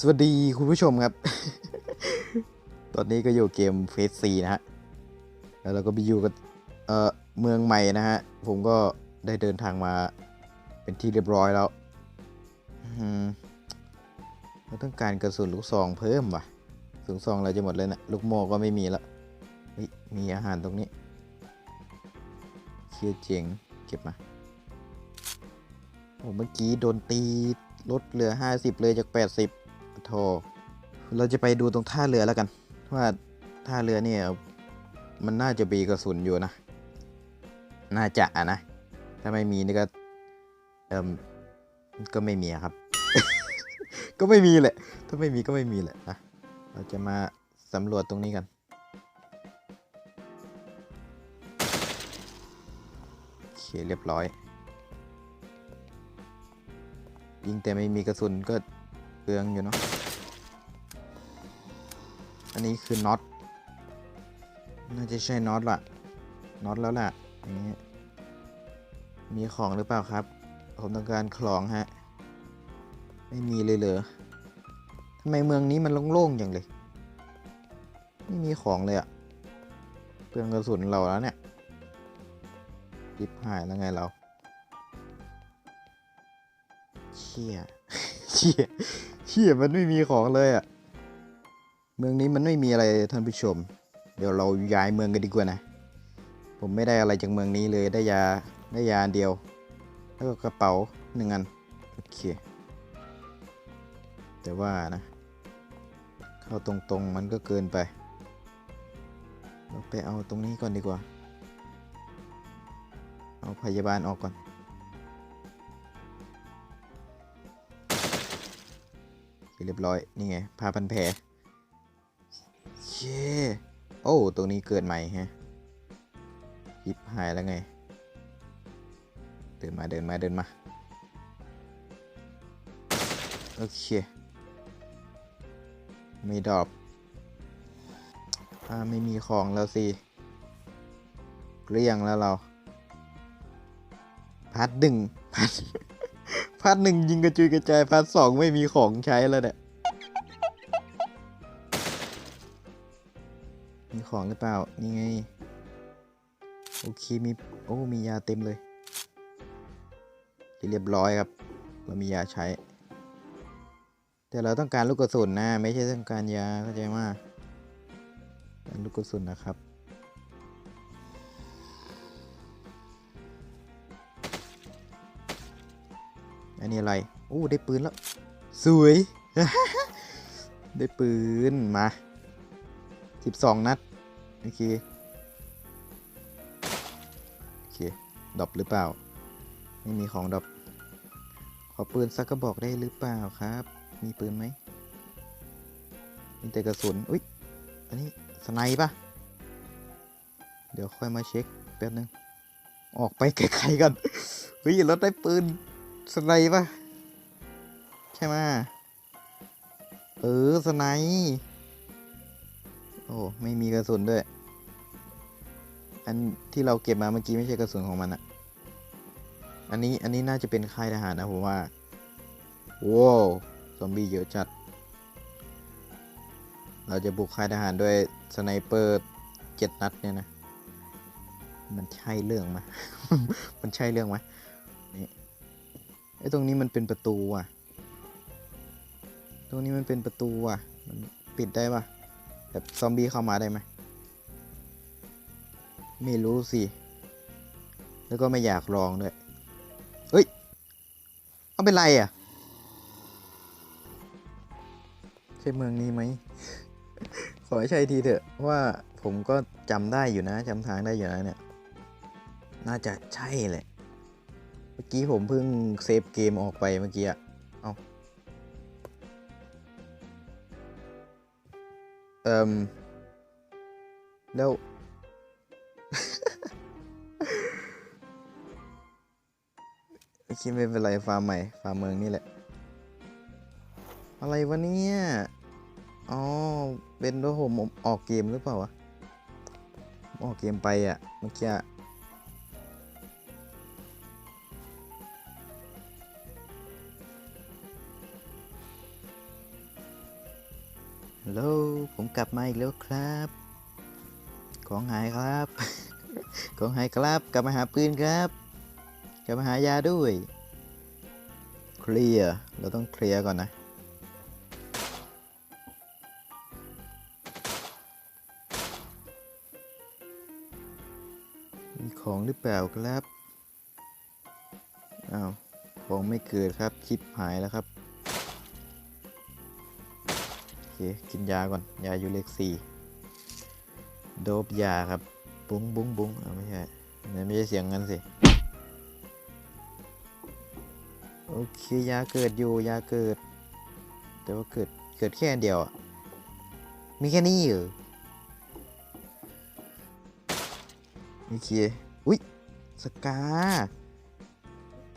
สวัสดีคุณผู้ชมครับ ตอนนี้ก็อยู่เกมเฟสซีนะฮะ แล้วเราก็ไปอยู่กับเอ่อเมืองใหม่นะฮะ ผมก็ได้เดินทางมาเป็นที่เรียบร้อยแล้วอืมเราต้องการกระสุนลูกซองเพิ่มว่ะลูกซองเราจะหมดเลยนะลูกโมก็ไม่มีแล้วมีอาหารตรงนี้เคียเจ๋งเก็บมาโอ้เมื่อกี้โดนตีลดเหลือ 50 เลยจาก 80 โธเราจะไปดูตรงท่าเรือแล้วกัน ว่าท่าเรือเนี่ยมันน่าจะมีกระสุนอยู่นะ น่าจะนะ ถ้าไม่มีนี่ก็ เอ่มก็ไม่มีครับ ก็ไม่มีแหละ ถ้าไม่มีก็ไม่มีแหละนะเราจะมาสำรวจตรงนี้กันโอเคเรียบร้อย ยิงแต่ไม่มีกระสุนก็ เปลืองอยู่เนาะ อันนี้คือน็อต น่าจะใช่น็อตละน็อตแล้วละอันนี้ มีของหรือเปล่าครับ ผมต้องการของฮะ ไม่มีเลยเหรอทำไมเมืองนี้มันโล่งๆอย่างเลย ไม่มีของเลยอะเปลืองกระสุนเราแล้วเนี่ยริบหายแล้วไงเราเชี่ย เชี่ยเชี่ยมันไม่มีของเลยอะเมืองนี้มันไม่มีอะไรท่านผู้ชม เดี๋ยวเราย้ายเมืองกันดีกว่านะ ผมไม่ได้อะไรจากเมืองนี้เลยได้ยาได้ยาเดียว แล้วก็กระเป๋าหนึ่งอันโอเค แต่ว่านะ เข้าตรงๆมันก็เกินไปเราไปเอาตรงนี้ก่อนดีกว่า เอาพยาบาลออกก่อน เรียบร้อย นี่ไงผ้าพันแผลเย้โอ้ตรงนี้เกิดใหม่ฮะยิบหายแล้วไง เดินมาเดินมาเดินมา โอเค ไม่ดรอปอ่าไม่มีของแล้วสิเกลี้ยงแล้วเรา พัดหนึ่งพัด พัดหนึ่งยิงกระจุยกระจายพัดสองไม่มีของใช้แล้วเนี่ยมีของหรือเปล่า นี่ไง โอเคมี โอ้ มียาเต็มเลยเรียบร้อยครับ เรามียาใช้ แต่เราต้องการลูกกระสุนนะ ไม่ใช่ต้องการยาเข้าใจไหมารลูกกระสุนนะครับ มีอะไรโอ้ได้ปืนแล้ว สวย ได้ปืนมา12นัด โอเค โอเคดอปหรือเปล่า ไม่มีของดอปขอปืนสักกระบอกได้หรือเปล่าครับ มีปืนไหมมีแต่กระสุน อุ๊ยอันนี้สไนปะเดี๋ยวค่อยมาเช็คแป๊บนึง ออกไปไกลๆกันเฮ้ยเราได้ปืน สไนป์ปะใช่ไหมเออสไนป์โอ้ไม่มีกระสุนด้วย อันที่เราเก็บมาเมื่อกี้ไม่ใช่กระสุนของมันอะอันนี้อันนี้น่าจะเป็นค่ายทหารนะผมว่าว้าวซอมบี้เยอะจัด เราจะบุกค่ายทหารด้วยสไนเปอร์เจ็ดนัดเนี่ยนะ มันใช่เรื่องไหม มันใช่เรื่องไหม ไอ้ตรงนี้มันเป็นประตูว่ะ ตรงนี้มันเป็นประตูว่ะ มันปิดได้ปะแบบซอมบี้เข้ามาได้ไหม ไม่รู้สิ แล้วก็ไม่อยากลองด้วย เฮ้ย เอาเป็นไรอะ ใช่เมืองนี้ไหม ขอให้ใช่ทีเถอะเพราะว่าผมก็จำได้อยู่นะจำทางได้อยู่นะเนี่ย น่าจะใช่แหละ มื่อกี้ผมเพิ่งเซฟเกมออกไปเมื่อกี้อะเอาเอ่มแล้วโอเคไม่เป็นไรฟาร์มใหม่ฟาร์มเมืองนี่แหละ อะไรวะเนี่ย อ๋อ เป็นว่าผมออกเกมหรือเปล่าวะ ออกเกมไปอะเมื่อกี้ ผมกลับมาอีกแล้วครับ ของหายครับ ของหายครับ กลับมาหาปืนครับ กลับมาหายาด้วย เคลียร์ เราต้องเคลียร์ก่อนนะ มีของหรือเปล่าครับ อ้าว ของไม่เกิดครับชิปหายแล้วครับ เค กินยาก่อน ยาอยู่เลขสี่โดบยาครับ บุ้งบุ้งบุ้งไม่ใช่นั่ไม่ใช่เสียงเงั้นสิ โอเค ยาเกิดอยู่ ยาเกิด แต่ว่าเกิด เกิดแค่เดียวอะมีแค่นี้เหรอโอเค อุ๊ยสกา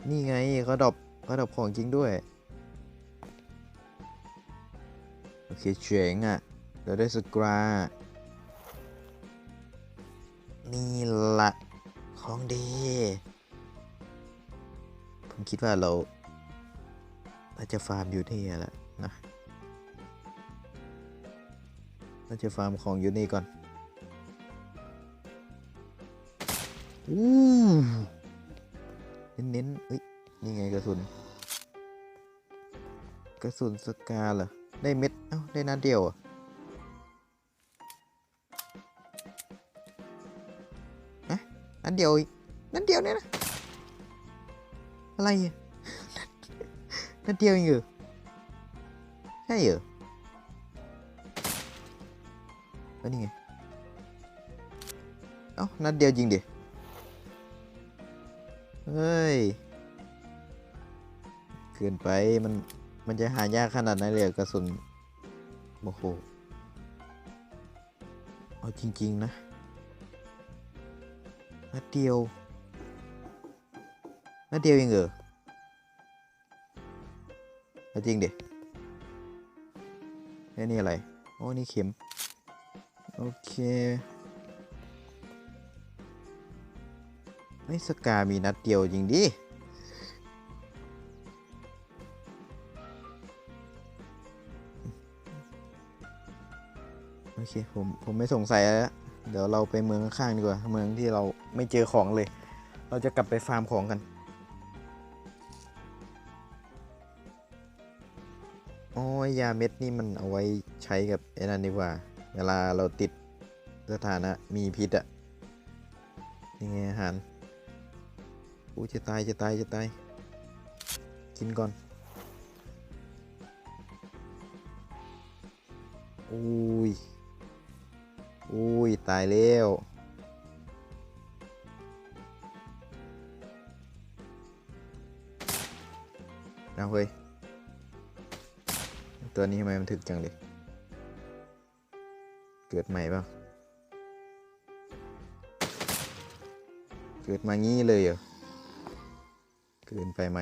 นี่ไงเขาดรอปเขาดรอปของจริงด้วย โอเคเจ๋งอะเราได้สกรานี่ละของดี ผมคิดว่าเราเราจะฟาร์มอยู่ที่นี่แหละนะเราจะฟาร์มของอยู่นี่ก่อนอู้เน้นๆเอ้ย นี่ไงกระสุน กระสุนสกาเหรอ ได้เม็ด เอ้า ได้นัดเดียวเหรอะนัดเดียวอีนัดเดียวเนี่ยนะ อะไรอะนัดเดียวเองเหรอใช่เหรอแล้วนี่ไง เอ้า นัดเดียวจริงดิ เฮ้ย เกินไปมัน มันจะหายากขนาดนั้นเลยเหรอกระสุนโอ้โหเอาจริง ๆ นะนัดเดียวนัดเดียวเองเหรอจริงดิแล้วนี่อะไร โอ้ นี่เข็ม โอเคไอ้สกามีนัดเดียวจริงดิ เคผมผมไม่สงสัยแล้ว เดี๋ยวเราไปเมืองข้างๆดีกว่า เมืองที่เราไม่เจอของเลย เราจะกลับไปฟาร์มของกันโอ้ยยาเม็ดนี่มันเอาไว้ใช้กับไอ้นั่นดีกว่า เวลาเราติดสถานะมีพิษอะนี่ไงอาหารอู้จะตายจะตายจะตาย กินก่อนอุ้ย อุ้ย ตายแล้วเอาเฮ้ย ตัวนี้ทำไมมันถึกจังเลย เกิดใหม่เปล่าเกิดมางี้เลยเหรอ เกินไปไหม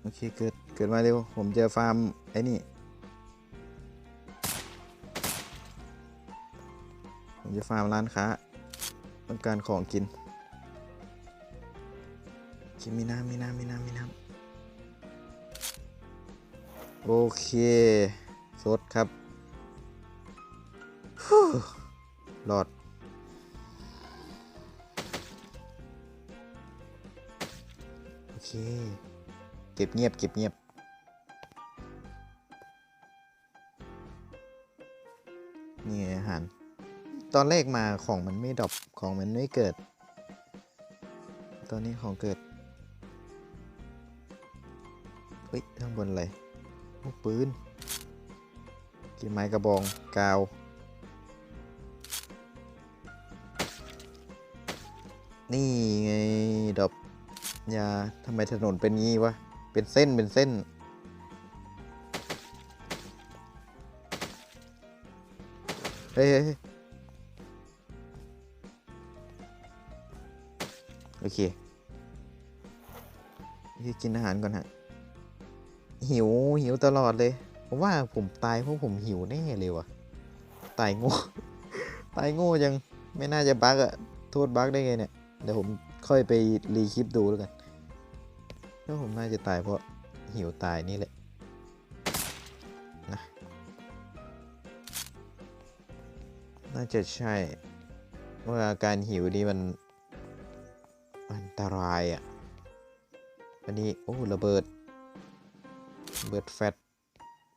โอเค เกิด เกิดมาเร็ว ผมจะฟาร์ม ไอ้นี่ จะฟาร์มร้านค้าต้องการของกินกินมีน้ำมีน้ำมีน้ำมีน้ำโอเคสดครับฮู้รอดโอเคเก็บเงียบเก็บเงียบ ตอนแรกมาของมันไม่ดรอปของมันไม่เกิด ตอนนี้ของเกิดเฮ้ยข้างบนอะไรโอ้ปืนกี่ไม้กระบองกาว นี่ไงดรอปยาทำไมถนนเป็นงี้วะ เป็นเส้นเป็นเส้น เฮ้ย โอเคกินอาหารก่อนฮะ หิวหิวตลอดเลย ผมว่าผมตายเพราะผมหิวแน่เลยวะตายโง่ ตายโง่จังไม่น่าจะบั๊กอะโทษบั๊กได้ไงเนี่ย เดี๋ยวผมค่อยไปรีคลิปดูแล้วกันแล้วผมน่าจะตายเพราะหิวตายนี่แหละนะน่าจะใช่ว่าอาการหิวนี่มัน ตรายอะ อันนี้ โอ้ระเบิดระเบิดแฟต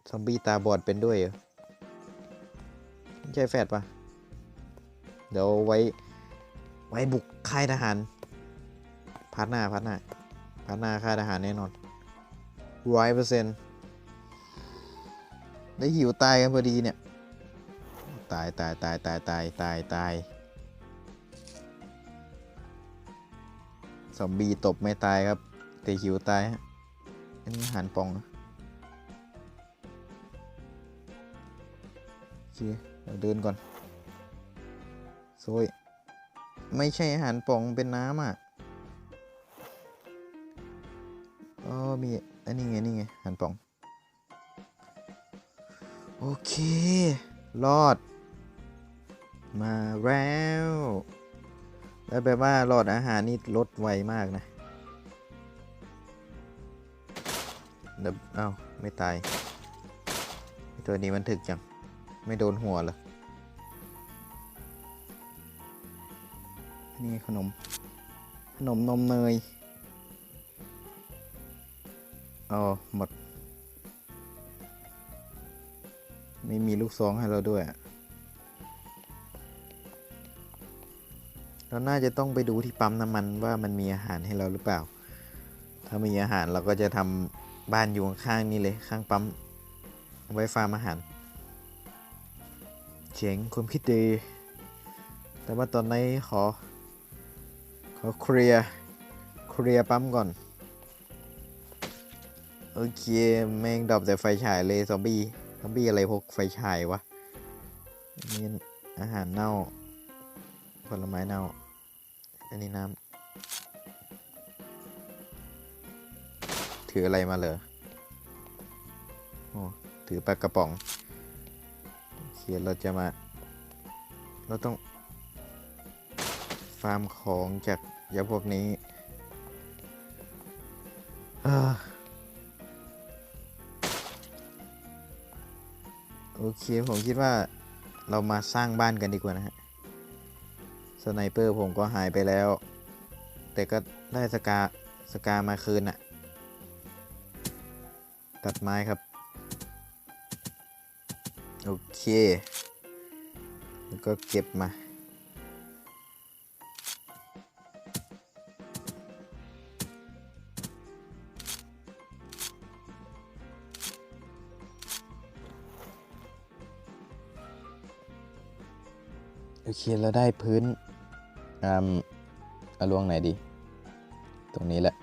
ซอมบี้ตาบอดเป็นด้วยเหรอไม่ใช่แฟตปะเดี๋ยวไว้ ไว้บุกค่ายทหารพัดหน้าพัดหน้าพัดหน้าค่ายทหารแน่นอนร้อยเปอร์เซ็นต์ได้หิวตายกันพอดีเนี่ย ตายตายตายตายตายตายตาย ซอมบี้ตบไม่ตายครับแต่หิวตายฮะอันนี้อาหารปองโอเคเราเดินก่อนโซยไม่ใช่อาหารปองเป็นน้ำอะอ๋อมีอันนี้ไงนี่ไงอาหารปอง โอเค รอด มาแล้ว แล้วแปลว่าหลอดอาหารนี่ลดไวมากนะเดี๋ยวเอ้าไม่ตาย ตัวนี้มันถึกจัง ไม่โดนหัวเหรอ นี่ขนม ขนมนมเนยอ๋อหมด ไม่มีลูกซองให้เราด้วยอะ เราน่าจะต้องไปดูที่ปั๊มน้ำมันว่ามันมีอาหารให้เราหรือเปล่า ถ้ามีอาหารเราก็จะทำบ้านอยู่ข้างนี่เลยข้างปั๊มไว้ฟาร์มอาหาร เจ๋งความคิดดี แต่ว่าตอนนี้ขอ ขอเคลียร์เคลียร์ปั๊มก่อน โอเค แม่งดรอปแต่ไฟฉายเลยซอมบี้ ซอมบี้อะไรพกไฟฉายวะนี่อาหารเน่า ผลไม้เน่า อันนี้น้ำ ถืออะไรมาเหรอ โอ้ ถือปลากระป๋องโอเคเราจะมา เราต้อง ฟาร์มของจากยาพวกนี้โอเค ผมคิดว่าเรามาสร้างบ้านกันดีกว่านะฮะ ไนเปอร์ผมก็หายไปแล้ว แต่ก็ได้สกาสกามาคืนอะตัดไม้ครับ โอเค แล้วก็เก็บมา โอเค เราได้พื้น อืมเอาลวงไหนดี ตรงนี้แหละ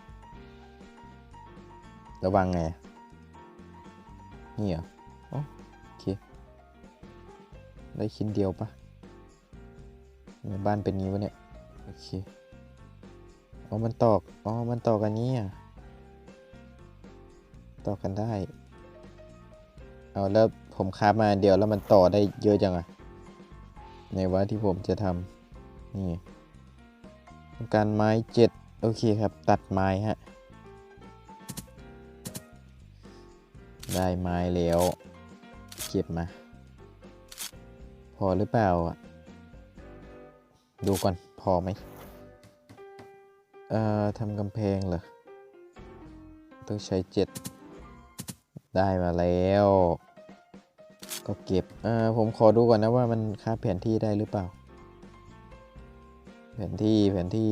ระวังไง นี่เหรออ๋อโอเค ได้ชิ้นเดียวปะทำไมบ้านเป็นงี้วะเนี่ย โอเค อ๋อ มันตอก อ๋อ มันตอกกันนี้อะต่อกันได้ เอาแล้วผมคาฟมาเดียวแล้วมันต่อได้เยอะจังอะในว่าที่ผมจะทำนี่ ต้องการไม้เจ็ดโอเคครับ ตัดไม้ฮะ ได้ไม้แล้ว เก็บมา พอหรือเปล่าอะดูก่อน พอไหมเอ่อทำกำแพงเหรอ ต้องใช้เจ็ดได้มาแล้ว ก็เก็บ เอ่อ ผมขอดูก่อนนะว่ามันค่าแผนที่ได้หรือเปล่า แผนที่แผนที่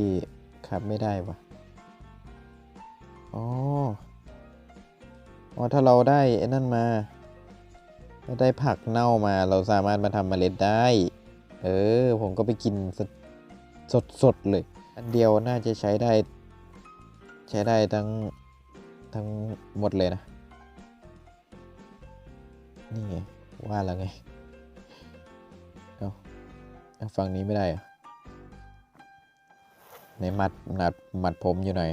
คาบไม่ได้วะอ๋ออ๋อถ้าเราได้ไอ้นั่นมาเราได้ผักเน่ามาเราสามารถมาทำเมล็ดได้ เออ ผมก็ไปกินสดสดสดเลย อันเดียวน่าจะใช้ได้ ใช้ได้ทั้งทั้งหมดเลยนะ นี่ไง ว่าแล้วไง เอาเอาฝั่งนี้ไม่ได้เหรอะ ในมัดมัดมัดผมอยู่หน่อย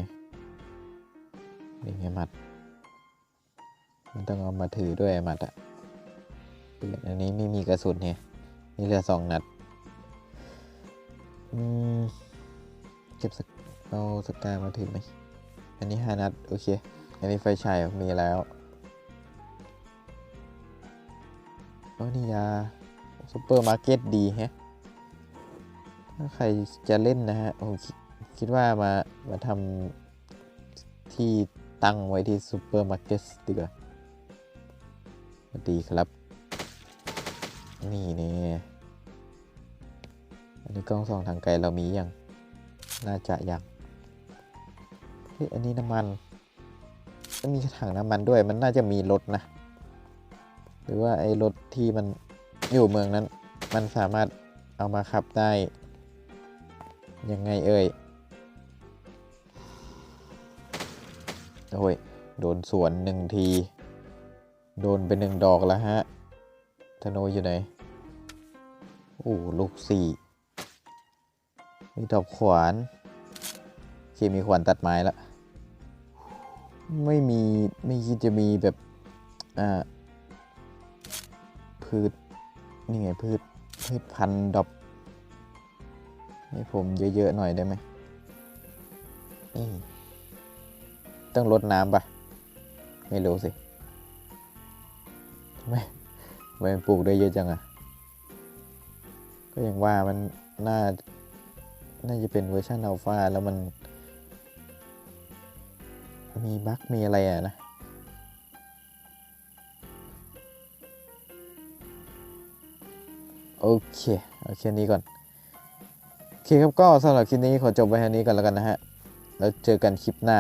นี่ไงมัด มันต้องเอามาถือด้วยมัดอะปืนอันนี้ไม่มีกระสุนเนี่ยนี่เหลือสองนัดอืมเก็บสกเอาสกามาถือไหมอันนี้ห้านัด โอเค อันนี้ไฟฉายมีแล้วโอ้นี่ยาซูเปอร์มาร์เก็ตดีแฮะ ถ้าใครจะเล่นนะฮะผม คิดว่ามามาทำที่ตั้งไว้ที่ซูเปอร์มาร์เก็ตดีกว่าสวัสดีครับ นี่เนี่ยอันนี้กล้องส่องทางไกลเรามียัง น่าจะยังเฮ้ยอันนี้น้ำมันมันมีถังน้ำมันด้วยมันน่าจะมีรถนะ หรือว่าไอ้รถที่มันอยู่เมืองนั้น มันสามารถเอามาขับได้ ยังไงเอ่ย โอ้ยโดนสวนหนึ่งที โดนไปหนึ่งดอกแล้วฮะ ธนูอยู่ไหน โอ้ลูกสี่มีดอกขวานโอเคมีขวานตัดไม้ล้วไม่มีไม่คิดจะมีแบบ อ่า พืช นี่ไงพืช พืชพันธุ์ดอกให้ผมเยอะ ๆ หน่อยได้ไหมนี่ ต้องลดน้ำปะไม่รู้สิทำไม่ไม่ปลูกได้เยอะจังอะก็อย่างว่ามันน่า น่าจะเป็นเวอร์ชันอัลฟาแล้วมัน มีบั๊กมีอะไรอะนะโอเคเอาแค่นี้ก่อน โอเคครับก็สำหรับคลิปนี้ขอจบไว้แค่นี้ก่อนแล้วกันนะฮะ แล้วเจอกันคลิปหน้า